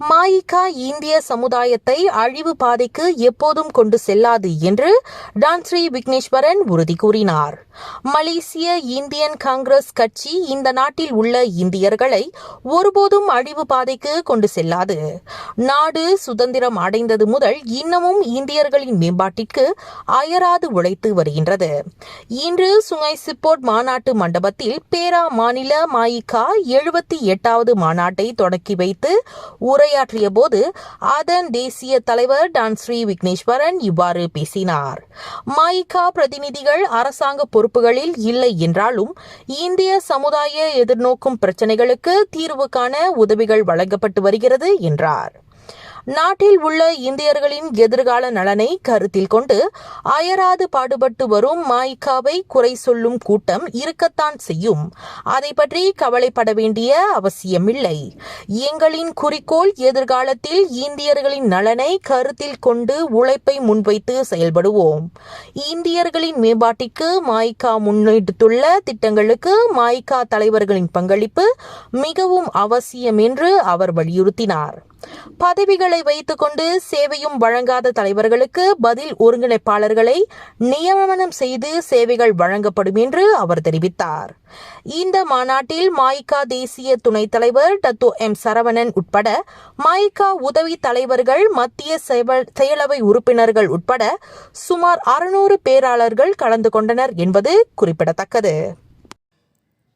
மாயிகா இந்திய சமுதாயத்தை அழிவு பாதைக்கு எப்போதும் கொண்டு செல்லாது என்று டான்ஸ்ரீ விக்னேஸ்வரன் உறுதி கூறினார். மலேசிய இந்தியன் காங்கிரஸ் கட்சி இந்த நாட்டில் உள்ள இந்தியர்களை ஒருபோதும் அழிவு பாதைக்கு கொண்டு செல்லாது. நாடு சுதந்திரம் அடைந்தது முதல் இன்னமும் இந்தியர்களின் மேம்பாட்டிற்கு அயராது உழைத்து வருகின்றது. இன்று சுங்கை சிப்போர்ட் மாநாட்டு மண்டபத்தில் பேரா மாநில மாயிகா எழுபத்தி எட்டாவது மாநாட்டை தொடக்கி வைத்து உரையாற்றிய போது அதன் தேசிய தலைவர் டான் ஸ்ரீ விக்னேஸ்வரன் இவ்வாறு பேசினார். மாயிகா பிரதிநிதிகள் அரசாங்க பொறுப்புகளில் இல்லை என்றாலும் இந்திய சமுதாய எதிர்நோக்கும் பிரச்சனைகளுக்கு தீர்வு காண உதவிகள் வழங்கப்பட்டு வருகிறது என்றார். நாட்டில் உள்ள இந்தியர்களின் எதிர்கால நலனை கருத்தில் கொண்டு அயராது பாடுபட்டு வரும் மாய்காவை குறை சொல்லும் கூட்டம் இருக்கத்தான் செய்யும். அதை பற்றி கவலைப்பட வேண்டிய அவசியமில்லை. எங்களின் குறிக்கோள் எதிர்காலத்தில் இந்தியர்களின் நலனை கருத்தில் கொண்டு உழைப்பை முன்வைத்து செயல்படுவோம். இந்தியர்களின் மேம்பாட்டிற்கு மாய்கா முன்னெடுத்துள்ள திட்டங்களுக்கு மாய்கா தலைவர்களின் பங்களிப்பு மிகவும் அவசியம் என்று அவர் வலியுறுத்தினார். பதவிகளை வைத்துக்கொண்டு சேவையும் வழங்காத தலைவர்களுக்கு பதில் ஒருங்கிணைப்பாளர்களை நியமனம் செய்து சேவைகள் வழங்கப்படும் என்று அவர் தெரிவித்தார். இந்த மாநாட்டில் மாய்கா தேசிய துணைத் தலைவர் டத்து எம் சரவணன் உட்பட மாய்கா உதவி தலைவர்கள் மத்திய செவ- செயலவை உறுப்பினர்கள் உட்பட சுமார் அறுநூறு பேராளர்கள் கலந்து கொண்டனர் என்பது குறிப்பிடத்தக்கது.